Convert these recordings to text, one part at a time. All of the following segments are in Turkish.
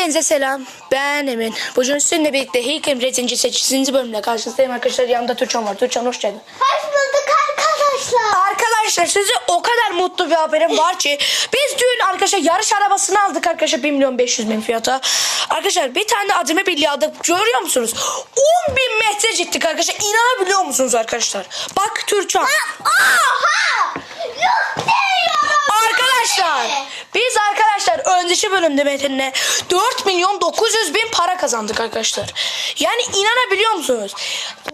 Hepinize selam. Ben Emin. Bugün sizinle birlikte Heykem Rezinci 8. bölümle karşınızdayım arkadaşlar. Yanımda Tuğçan var. Tuğçan hoş geldin. Hoş bulduk arkadaşlar. Arkadaşlar size o kadar mutlu bir haberim var ki biz dün arkadaşlar yarış arabasını aldık arkadaşlar 1 milyon 500 bin fiyata. Arkadaşlar bir tane adımı birliği aldık görüyor musunuz? 10 bin metre gittik arkadaşlar inanabiliyor musunuz arkadaşlar? Bak Türkçan. Oha! Yok diyorum. Arkadaşlar biz arkadaşlar önceki bölümde Metin'le 4 milyon 900 bin para kazandık arkadaşlar. Yani inanabiliyor musunuz?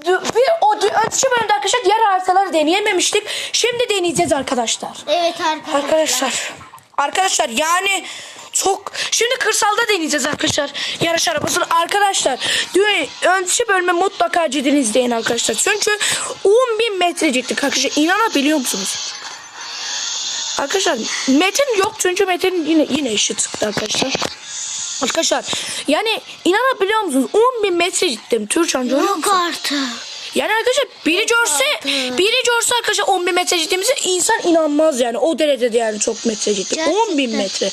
Bir o önceki bölümde arkadaşlar diğer haritaları deneyememiştik. Şimdi deneyeceğiz arkadaşlar. Evet arkadaşlar. Arkadaşlar. Arkadaşlar yani çok şimdi kırsalda deneyeceğiz arkadaşlar. Yarış arabasını arkadaşlar. Dün önceki bölümü mutlaka cidden izleyin arkadaşlar. Çünkü 10 bin metre gittik arkadaşlar. İnanabiliyor musunuz? Arkadaşlar Metin yok çünkü Metin yine yine eşit çıktı arkadaşlar. Arkadaşlar yani inanabiliyor musunuz? 10 bin metre gittim. Türkçen görüyor Yok musun? artık. Yani arkadaşlar biri görse biri görse arkadaşlar 10 bin metre gittiğimizi insan inanmaz yani. O derecede yani çok metre gittik. 10 bin metre.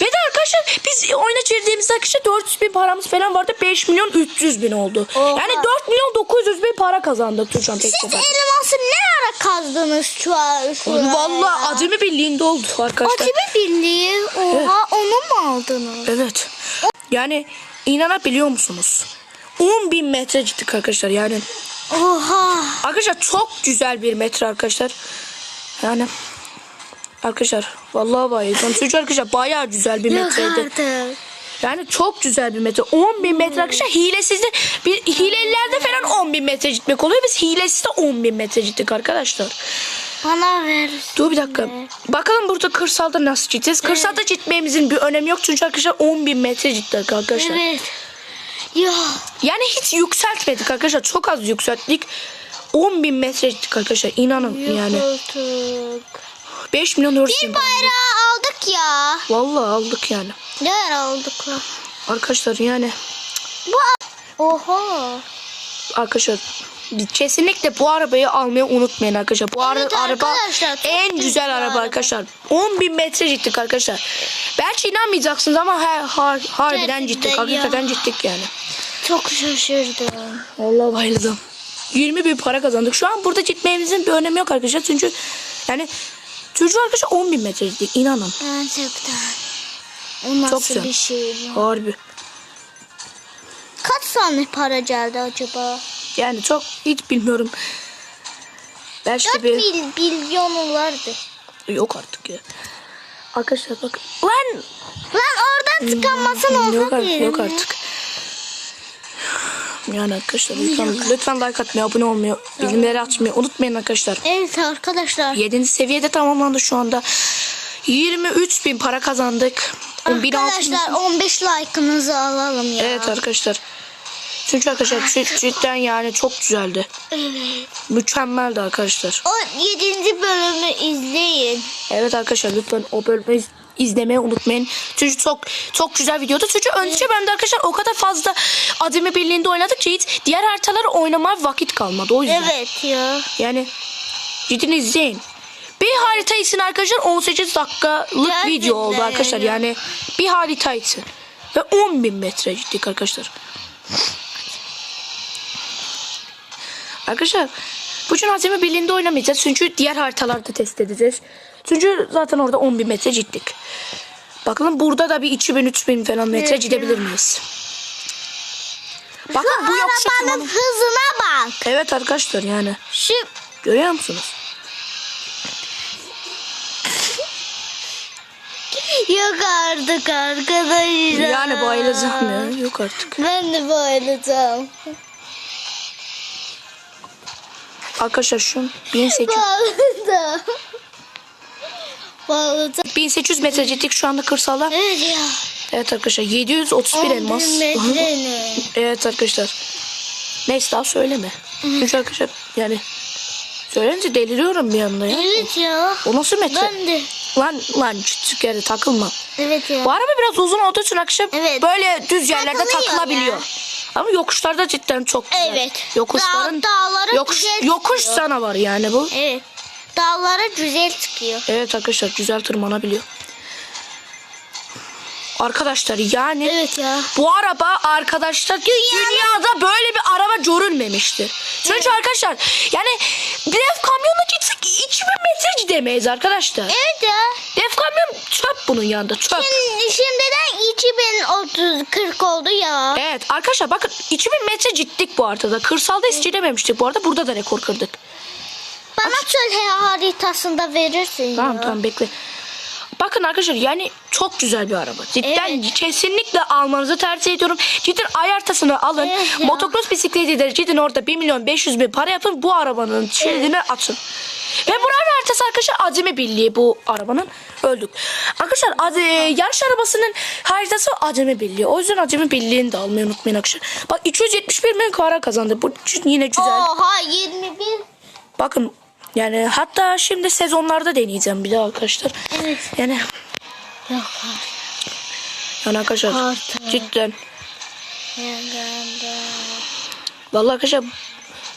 Ve de arkadaşlar biz oyuna girdiğimizde arkadaşlar 400 bin paramız falan vardı. 5 milyon 300 bin oldu. Oha. Yani 4 milyon 900 bin para kazandık Türkçen tek Siz sefer. elması ne ara kazdınız şu an? Şu Vallahi acemi birliğinde oldu arkadaşlar. Acemi birliği. Oha onu mu aldınız? Evet. Yani inanabiliyor musunuz? 10 bin metre gittik arkadaşlar yani. Oha. Arkadaşlar çok güzel bir metre arkadaşlar. Yani arkadaşlar vallahi bayıldım. Çünkü arkadaşlar bayağı güzel bir Yok metreydi. artık. Yani çok güzel bir metre. 10 bin metre arkadaşlar hilesiz de bir hilelilerde falan 10 bin metre gitmek oluyor. Biz hilesiz de 10 bin metre gittik arkadaşlar. Bana ver. Dur bir dakika. Bakalım burada kırsalda nasıl gideceğiz? Kırsalda gitmemizin bir önemi yok. Çünkü arkadaşlar 10 bin metre gittik arkadaşlar. Evet. Ya. Yani hiç yükseltmedik arkadaşlar. Çok az yükselttik. 10 bin metre gittik arkadaşlar. İnanın yani. Yok artık. 5 milyon 400 bin. Bir bayrağı aldık ya. Vallahi aldık yani. Ne ara aldık lan? Arkadaşlar yani Bu Oha. arkadaşlar kesinlikle bu arabayı almayı unutmayın arkadaşlar. Bu ara- Evet araba en güzel araba araba. arkadaşlar. 10 bin metre gittik arkadaşlar. Belki inanmayacaksınız ama he, har, harbiden gittik. Hakikaten gittik yani. Çok şaşırdım. Vallahi bayıldım. 20 bin para kazandık. Şu an burada gitmemizin bir önemi yok arkadaşlar. Çünkü yani çocuğu arkadaşlar 10 bin metre gittik. İnanın. O nasıl güzel. bir şey? Harbi. Kaç tane para geldi acaba? Yani çok hiç bilmiyorum. Belki 4 bir... mil, milyon vardı. Yok artık ya. Arkadaşlar bak. Lan! Lan oradan tıkanmasın olsa Yok, artık, diyelim yok ya. artık. Yani arkadaşlar lütfen, lütfen like atmayı, abone olmayı, bildirimleri açmayı unutmayın arkadaşlar. Evet arkadaşlar. 7. seviyede tamamlandı şu anda. 23 bin para kazandık. 11 altın- Arkadaşlar 15 like'ınızı alalım ya. Evet arkadaşlar. Çünkü arkadaşlar cid- cidden yani çok güzeldi. Mükemmeldi arkadaşlar. O 7. bölümü izleyin. Evet arkadaşlar lütfen o bölümü iz- izlemeyi unutmayın. Çünkü çok çok güzel videodu. Çünkü önce ben de arkadaşlar o kadar fazla Ademi Birliği'nde oynadık ki hiç diğer haritaları oynamaya vakit kalmadı. O yüzden. Evet ya. Yani cidden izleyin. Bir harita için arkadaşlar 18 dakikalık Gerçekten video oldu arkadaşlar. öyle. Yani bir harita için. Ve 10 bin metre gittik arkadaşlar. Arkadaşlar bugün Azami Birliği'nde oynamayacağız. Çünkü diğer haritalarda test edeceğiz. Çünkü zaten orada 10 bin metre gittik. Bakalım burada da bir 2000 3000 falan metre Evet gidebilir miyiz? Bakın bu yokuşu Arabanın hızına bak. Evet arkadaşlar yani. Şu Görüyor musunuz? yok artık arkadaşlar. Yani bayılacağım ya. Yok artık. Ben de bayılacağım. Arkadaşlar şu an 1800, Bayılacağım. Bayılacağım. 1800 metre gittik şu anda kırsala. Evet ya. Evet arkadaşlar 731 elmas. 10 metre ne? evet arkadaşlar. Neyse daha söyleme. Çünkü arkadaşlar yani söyleyince deliriyorum bir anda ya. Evet ya. O nasıl metre? Ben de. Lan lan küçük yere takılma. Evet ya. Bu araba biraz uzun olduğu için arkadaşlar Evet. böyle düz yerlerde Takılıyor takılabiliyor. ya. Ama yokuşlarda cidden çok güzel. Evet. Yokuşların Dağ- dağlara yokuş, yokuş çıkıyor. canavarı yani bu. Evet. Dağlara güzel çıkıyor. Evet arkadaşlar güzel tırmanabiliyor. Arkadaşlar yani Evet ya. bu araba arkadaşlar dünyada böyle bir araba görülmemiştir. Çünkü arkadaşlar yani dev kamyonla gitsek 2000 metre gidemeyiz arkadaşlar. Evet ya. Dev kamyon çöp bunun yanında çöp. Şimdi, şimdiden 2030 40 oldu ya. Evet arkadaşlar bakın 2000 metre gittik bu arada. Kırsalda hiç gidememiştik bu arada. Burada da rekor kırdık. Bana çöl haritasında verirsin Tamam ya. tamam bekle. Bakın arkadaşlar yani çok güzel bir araba. Cidden Evet. kesinlikle almanızı tercih ediyorum. Cidden ayartasını alın. Evet ya. Motocross bisikletidir. Cidden orada 1 milyon 500 bin para yapın. Bu arabanın şeridine atın. Ve buranın haritası arkadaşlar Azime Birliği bu arabanın. Öldük. Arkadaşlar az- yarış arabasının haritası Acemi Birliği. O yüzden Acemi Birliği'ni de almayı unutmayın arkadaşlar. Bak 271 bin para kazandı. Bu yine güzel. Oha 21. Bakın yani hatta şimdi sezonlarda deneyeceğim bir de arkadaşlar. Evet. Yani Yok. yani arkadaşlar Artık. cidden vallahi arkadaşlar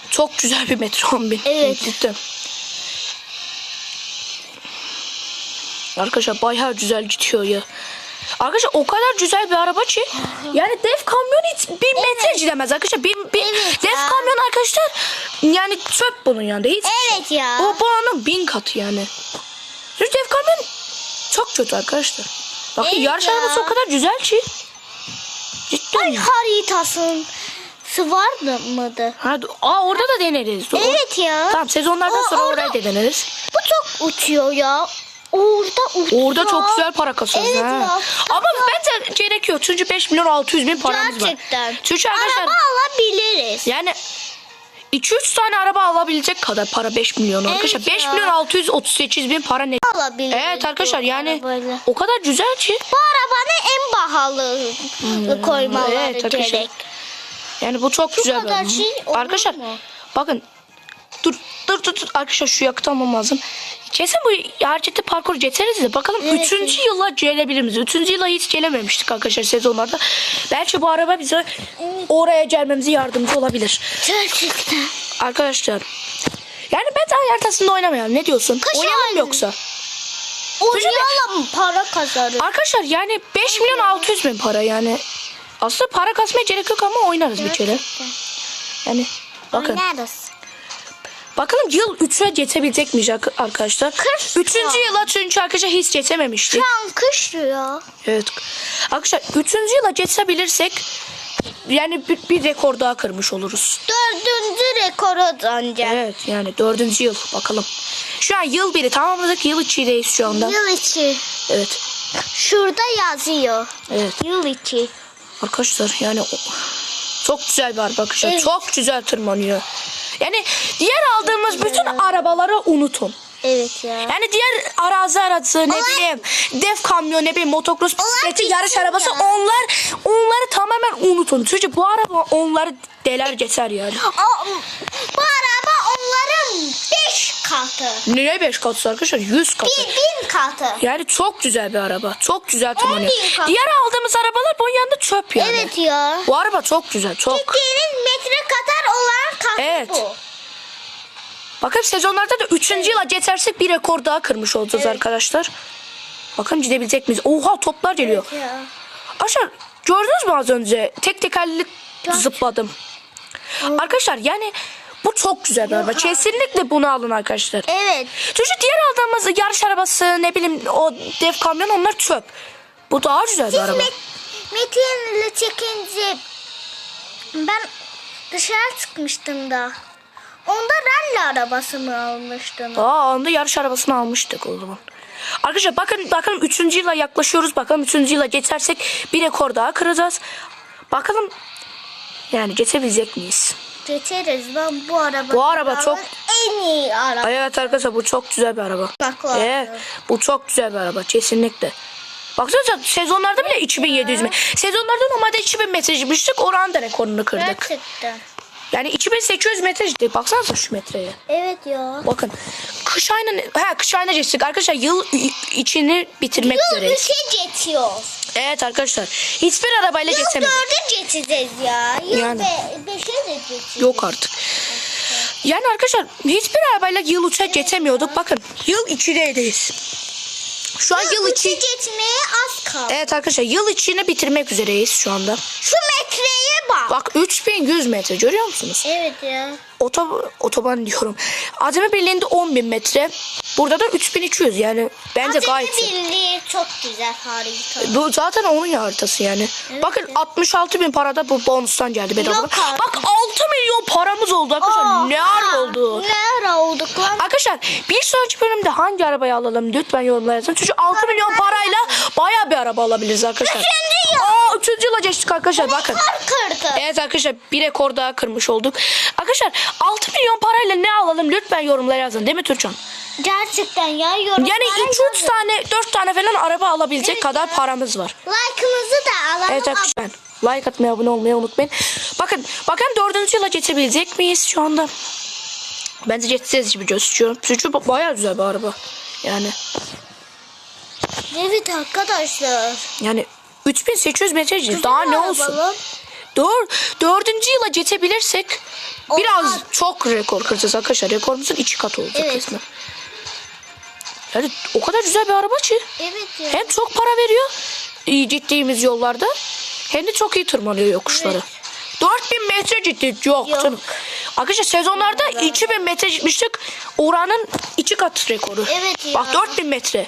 çok güzel bir metro 10 bin. Evet. Cidden. Arkadaşlar bayağı güzel gidiyor ya. Arkadaşlar o kadar güzel bir araba ki yani dev kamyon hiç bir metre gidemez arkadaşlar. Bir, bir Evet dev ya. kamyon arkadaşlar yani çöp bunun yanında. Hiç Evet ya. Bu puanın bin katı yani. Çünkü dev kamyon çok kötü arkadaşlar. Bakın Evet yarış ya. arabası o kadar güzel ki. Cidden. Ay haritasın. vardı mıydı? Ha, aa orada da deneriz. Evet ya. Tamam sezonlardan O- sonra orada- oraya deneriz. Bu çok uçuyor ya. Orada uçuyor. Orada çok güzel para kasıyoruz. Evet ha. Ama bence gerekiyor. Çünkü 5 milyon 600 bin paramız var. Gerçekten. Çünkü arkadaşlar Araba alabiliriz. yani 2-3 tane araba alabilecek kadar para 5 milyon arkadaşlar. Evet 5 ya. milyon 638 bin para ne? Alabiliriz. Evet arkadaşlar yani arabayla. o kadar güzel ki. Bu arabanın en pahalı koymaları Hmm, evet arkadaşlar. gerek. Yani bu çok güzel bir kadar şey Arkadaşlar mu? bakın dur dur dur dur. arkadaşlar şu yakıt almam lazım. Kesin bu harceti parkur geçeriz de bakalım Evet. 3. yıla gelebilir miyiz? 3. yıla hiç gelememiştik arkadaşlar sezonlarda. Belki bu araba bize oraya gelmemize yardımcı olabilir. Gerçekten. Arkadaşlar yani ben de haritasında oynamayalım. Ne diyorsun? Kaç Oynayalım ay- yoksa? Oynayalım para kazanırız. Arkadaşlar yani 5 milyon 600 bin para yani. Aslında para kasmaya gerek yok ama oynarız bir kere. Yani bakın. Oynarız. Bakalım yıl 3'e geçebilecek miyiz arkadaşlar? Kırk 3. puan. yıla çünkü arkadaşlar hiç geçememiştik. Şu an kış ya. Evet. Arkadaşlar 3. yıla geçebilirsek yani bir, bir rekor daha kırmış oluruz. Dördüncü rekoru döneceğim. Evet yani 4. yıl bakalım. Şu an yıl biri tamamladık yıl içideyiz şu anda. Yıl içi. Evet. Şurada yazıyor. Evet. Yıl içi. Arkadaşlar yani çok güzel araba arkadaşlar. Evet. Çok güzel tırmanıyor. Yani diğer aldığımız bütün arabaları unutun. Evet ya. Yani diğer arazi aracı ne Olay- bileyim dev kamyon ne bileyim motocross bisikleti yarış arabası ya. onlar onları tamamen unutun. Çünkü bu araba onları deler geçer yani. O, bu araba onların 5 katı. Niye 5 katı arkadaşlar? 100 katı. Bir bin katı. Yani çok güzel bir araba. Çok güzel tırmanıyor. katı. Diğer aldığımız arabalar bunun yanında çöp yani. Evet ya. Bu araba çok güzel. Çok. Türkiye'nin metre kadar olan katı Evet. bu. Bakın sezonlarda da 3. yıla geçersek bir rekor daha kırmış olacağız Evet. arkadaşlar. Bakın gidebilecek miyiz? Oha toplar geliyor. Ya. Arkadaşlar gördünüz mü az önce? Tek tekerli zıpladım. Arkadaşlar yani bu çok güzel bir araba. Kesinlikle bunu alın arkadaşlar. Evet. Çünkü diğer aldığımız yarış arabası ne bileyim o dev kamyon onlar çöp. Bu daha güzel bir Siz araba. Met Metin'le çekince ben dışarı çıkmıştım da. Onda rally arabası mı almıştın? Aa onda yarış arabasını almıştık o zaman. Arkadaşlar bakın bakalım 3. yıla yaklaşıyoruz. Bakalım 3. yıla geçersek bir rekor daha kıracağız. Bakalım yani geçebilecek miyiz? Geçeriz. Ben bu araba. Bu araba çok- en iyi araba. Evet arkadaşlar bu çok güzel bir araba. Bak. Evet bu çok güzel bir araba kesinlikle. Baksanıza sezonlarda bile 2700 metre. Sezonlarda normalde 2000 metre çıkmıştık. Oranın da rekorunu kırdık. Gerçekten. Yani 2800 metre gittik. Baksanıza şu metreye. Evet ya. Bakın kış ayına ha kış ayına geçtik arkadaşlar yıl içini bitirmek Yıl üzereyiz. üçe geçiyoruz. Evet arkadaşlar hiçbir arabayla Yıl geçemedik. dörde geçeceğiz ya. Yıl Yani. be, beşe de geçeceğiz. Yok artık. Yani arkadaşlar hiçbir arabayla yıl üçe geçemiyorduk. Bakın yıl 2'deyiz. Şu an yıl Yıl 2 geçmeye az kaldı. Evet arkadaşlar yıl içini bitirmek üzereyiz şu anda. Şu metreye bak. Bak 3100 metre görüyor musunuz? Evet ya. Oto, otoban diyorum. Azami Birliği'nde 10.000 metre. Burada da 3200 yani bence gayet iyi. Birliği çok güzel harika. Bu zaten onun haritası yani. Bakın 66 bin parada bu bonustan geldi bedava. Bak 6 milyon paramız oldu arkadaşlar. ne ara oldu? Ne ara olduk lan? Arkadaşlar bir sonraki bölümde hangi arabayı alalım lütfen yorumlara yazın. Çünkü 6 milyon parayla baya bir araba alabiliriz arkadaşlar. Üçüncü yıl. Aa 3. yıla geçtik arkadaşlar bakın. Kırdı. Evet arkadaşlar bir rekor daha kırmış olduk. Arkadaşlar 6 milyon parayla ne alalım lütfen yorumlara yazın değil mi Turcan? Gerçekten ya yorumlara Yani 2-3 yazın. tane 4 tane falan araba alabilecek Evet kadar ya. paramız var. Like'ımızı da alalım. Evet arkadaşlar like atmayı abone olmayı unutmayın. Bakın bakın dördüncü yıla geçebilecek miyiz şu anda? Bence geçeceğiz gibi gözüküyor. Çünkü bayağı güzel bir araba. Yani Evet arkadaşlar. yani 3800 metre daha ne olsun? Arabalar. Dör, dördüncü yıla geçebilirsek O biraz çok rekor kıracağız arkadaşlar. Rekorumuzun iki katı olacak Evet. resmen. Yani o kadar güzel bir araba ki. Evet ya. Hem çok para veriyor iyi gittiğimiz yollarda hem de çok iyi tırmanıyor yokuşları. 4000 metre ciddi yok. Yok. canım. Arkadaşlar sezonlarda 2000 metre gitmiştik. Oranın iki kat rekoru. Evet ya. Bak 4000 metre.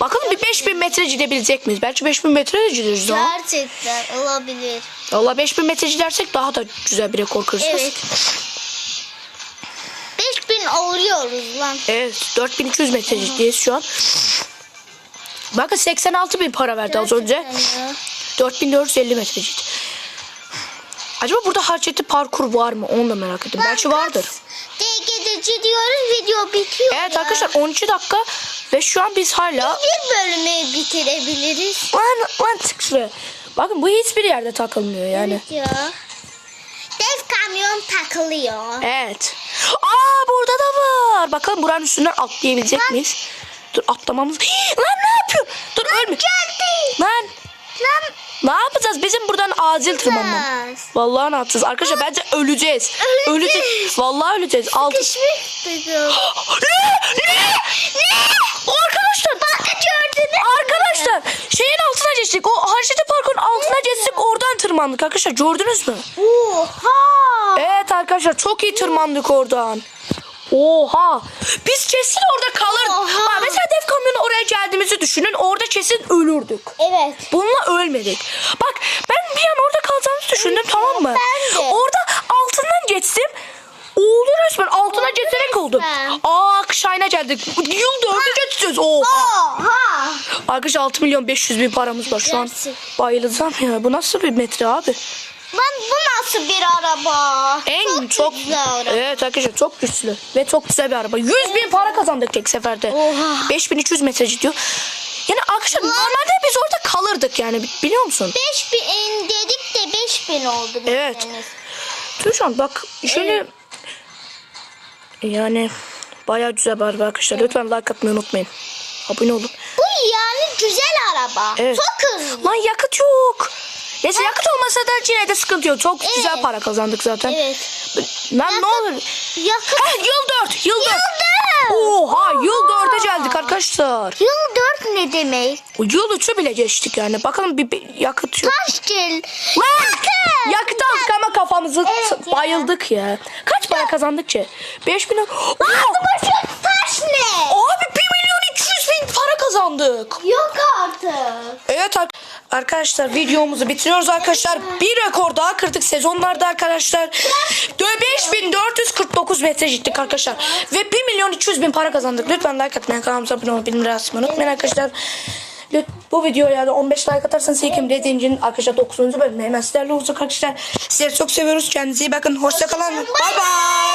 Bakalım bir 5000 metre gidebilecek miyiz? Belki 5000 metre de gideriz daha. Gerçekten olabilir. Valla 5000 metre gidersek daha da güzel bir rekor kıracağız. Evet. 5000 oluyoruz lan. Evet 4200 metre ciddiyiz şu an. Bakın 86 bin para verdi az önce. Gerçekten ya. 4450 metre ciddi. Acaba burada harcetli parkur var mı? Onu da merak ettim. Belki vardır. DG'de diyoruz video bitiyor Evet ya. arkadaşlar 12 dakika ve şu an biz hala Bir bölümü bitirebiliriz. lan lan çık şuraya. Bakın bu hiçbir yerde takılmıyor yani. Evet ya. Dev kamyon takılıyor. Evet. Aa burada da var. Bakalım buranın üstünden atlayabilecek miyiz? Dur atlamamız. Hii, lan ne yapıyorsun? Dur ölme. Geldi. Lan Lan ne yapacağız? Bizim buradan acil tırmanmam. Vallahi ne yapacağız? Arkadaşlar bence öleceğiz. Öleceğiz. Vallahi öleceğiz. Altı. ne? Ne? Ne? Arkadaşlar. Bak gördünüz? Arkadaşlar şeyin altına geçtik. O Harşiti Park'ın altına geçtik. Oradan tırmandık arkadaşlar. Gördünüz mü? Oha. Evet arkadaşlar çok iyi tırmandık oradan. Oha. Biz kesin orada kalır. Oha. Bak, mesela dev kamyonu oraya geldiğimizi düşünün. Orada kesin ölürdük. Evet. Bununla ölmedik. Bak ben bir an orada kalacağımızı düşündüm tamam mı? ben de. Orada altından geçtim. Oldu resmen altına geçerek oldu. Aa kışayına geldik. Yıl dördü geçeceğiz. Oha. Oha. Arkadaşlar 6 milyon 500 bin paramız var şu an. Bayılacağım ya. Bu nasıl bir metre abi? Lan bu nasıl bir araba? En çok, güzel araba. evet arkadaşlar çok güçlü ve çok güzel bir araba. 100 bin para kazandık tek seferde. Oha. 5200 metre gidiyor. Yani arkadaşlar normalde biz orada kalırdık yani biliyor musun? 5000 dedik de 5000 oldu. Evet. metremiz. Tuşan bak şöyle Evet. yani bayağı güzel bir araba arkadaşlar. Lütfen like atmayı unutmayın. Abone olun. Bu yani güzel araba. Evet. Çok hızlı. Lan yakıt yok. Neyse yakıt olmasa da yine de sıkıntı yok. Çok güzel Evet. para kazandık zaten. Evet. Lan ne olur. Yakıt. Heh, yıl 4. Yıl 4. Yıl Oha yıl 4'e geldik arkadaşlar. Yıl 4 ne demek? Yıl 3'ü bile geçtik yani. Bakalım bir, bir yakıt yok. Kaç yıl? Lan! Yakıt! Yakıt aldık ama kafamızı Evet s- ya. bayıldık ya. Kaç para kazandık ki? 5 bin. Oha! Bu taş ne? Abi 1 milyon 200 bin para kazandık. Yok artık. Evet ar- arkadaşlar videomuzu bitiriyoruz arkadaşlar. Bir rekor daha kırdık sezonlarda arkadaşlar. 5449 metre gittik arkadaşlar. Ve 1 milyon 200 bin para kazandık. Lütfen like atmayı, kanalımıza abone bildirimleri açmayı unutmayın arkadaşlar. Lüt- Bu videoya da 15 like atarsanız Sekim Redin'in arkadaşlar 9. bölümü hemen sizlerle olacak arkadaşlar. Sizleri çok seviyoruz. Kendinize iyi bakın. Hoşçakalın. Bay bay.